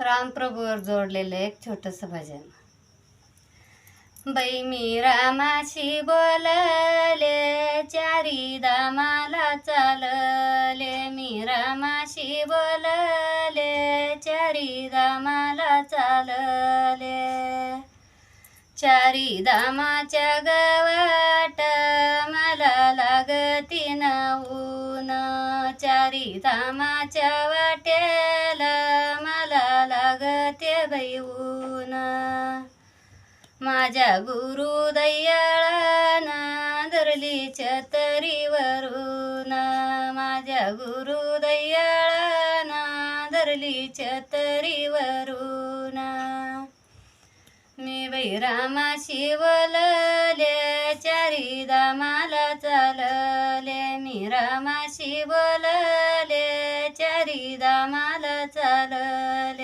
रामप्रभूवर जोडलेलं एक छोटंसं भजन. बाई मी रामाशी बोलले चारी दामाला चालले. मी रामाशी बोलले चारी दामाला चालले. चारी दामाच्या गावाट मला लागती ऊन चारी धामाच्या वाट्याला ते बाई माझ्या गुरु दयाळाना धरली छतरीवरून. माझ्या गुरु दयाळाना धरली छतरीवरून. मी बाई रामाशी बोलले चारी दामाला चालले. मी रामाशी बोलले चारी दामाला चालले.